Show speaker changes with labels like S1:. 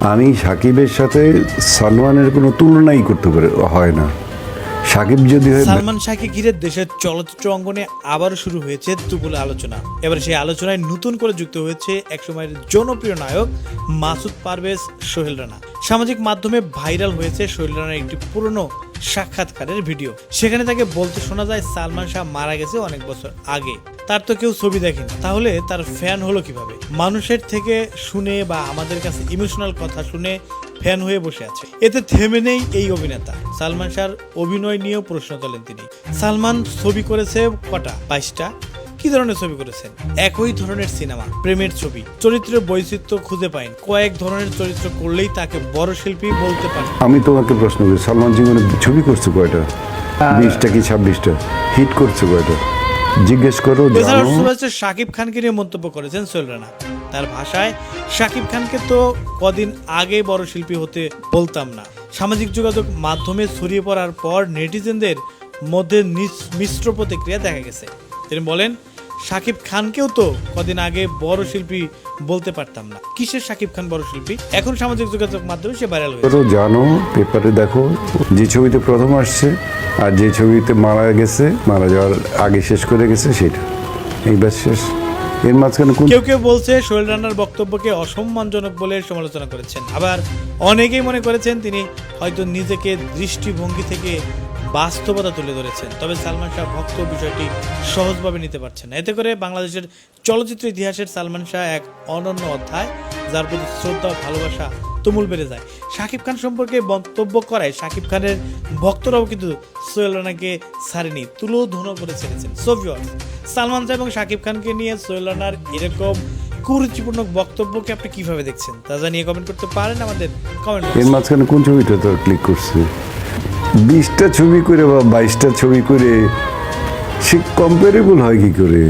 S1: আমি সাকিবের সাথে সালমানের কোনো তুলনাই করতে পারে, হয় না। সাকিব যদি হয়
S2: সালমান শাহকে ঘিরে দেশের চলচ্চিত্র অঙ্গনে আবার শুরু হয়েছে তুবুল আলোচনা। এবার সেই আলোচনায় নতুন করে যুক্ত হয়েছে একসময়ের জনপ্রিয় নায়ক মাসুদ পারভেজ সোহেল রানা। সামাজিক মাধ্যমে ভাইরাল হয়েছে রানার একটি পুরনো সাক্ষাৎকারের ভিডিও। সেখানে তাকে বলতে শোনা যায়, সালমান শাহ মারা গেছে অনেক বছর আগে। তার তো কেউ ছবি দেখেনি। তাহলে তার ফ্যান হলো কীভাবে? মানুষের থেকে শুনে বা আমাদের কাছে ইমোশনাল কথা শুনে ফ্যান হয়ে বসে আছে। এতে থেমে নেই এই অভিনেতা। সালমান শাহর অভিনয় নিয়েও প্রশ্ন তোলেন তিনি। সালমান ছবি করেছে কটা? বাইশটা। কি ধরনের ছবি করেছেন? একই ধরনের সিনেমা প্রেমের ছবি চরিত্রের বৈচিত্র্য খুঁজে পাইন। কয়েক ধরনের চরিত্র করলেই তাকে বড় শিল্পী বলতে পারেন।
S1: আমি তোমাকে প্রশ্ন করি সালমান জীবনে ছবি করছে কয়টা? বিশটা কি ছাব্বিশটা? হিট করছে কয়টা? জিজ্ঞেস করো
S2: শাকিব খানকে নিয়ে মন্তব্য করেছেন সোহেল রানা। তার ভাষায় শাকিব খানকে তো কদিন আগে বড় শিল্পী হতে বলতাম না। সামাজিক যোগাযোগ মাধ্যমে ছড়িয়ে পড়ার পর নেটিজেনদের মধ্যে মিশ্র প্রতিক্রিয়া দেখা গেছে। তিনি বলেন শাকিব খানকেও তো কদিন আগে বড় শিল্পী বলতে পারতাম না। কিসের শাকিব খান বড় শিল্পী? এখন সামাজিক যোগাযোগ মাধ্যমে সে ভাইরাল হয়েছে।
S1: জানো পেপারে দেখো যে ছবিতে প্রথম আসছে আর যে ছবিতে মারা গেছে মারা যাওয়ার আগে শেষ করে গেছে সেটা। এই ব্যাস শেষ। এর মাঝখানে
S2: কেউ কেউ বলছে সোহেল রানার বক্তব্যকে অসম্মানজনক বলে সমালোচনা করেছেন। আবার অনেকেই মনে করেছেন তিনি হয়তো নিজেকে দৃষ্টিভঙ্গি থেকে বাস্তবতা তুলে ধরেছেন। তবে সালমান শাহ ভক্ত বিষয়টি সহজভাবে নিতে পারছেন এতে করে বাংলাদেশের চলচ্চিত্র ইতিহাসের সালমান শাহ এক অনন্য অধ্যায়, যার প্রতি শ্রদ্ধা ভালোবাসা তুমুল বেড়ে যায়। শাকিব খান সম্পর্কে মন্তব্য করায় শাকিব খানের ভক্তরাও কিন্তু সোহেল রানাকে ছাড়েনি, তুলো ধুনো করে ছেড়েছেন। সোভিয়ত সালমান শাহ এবং শাকিব খানকে নিয়ে সোহেল রানার এরকম কুরুচিপূর্ণ বক্তব্যকে আপনি কীভাবে দেখছেন, তা জানিয়ে কমেন্ট করতে পারেন আমাদের কমেন্ট
S1: এর মাঝখানে কোন ছবিটা তোর ক্লিক করছে? বিশটা ছবি করে বা বাইশটা ছবি করে সে কম্পারেবল হয় কি করে?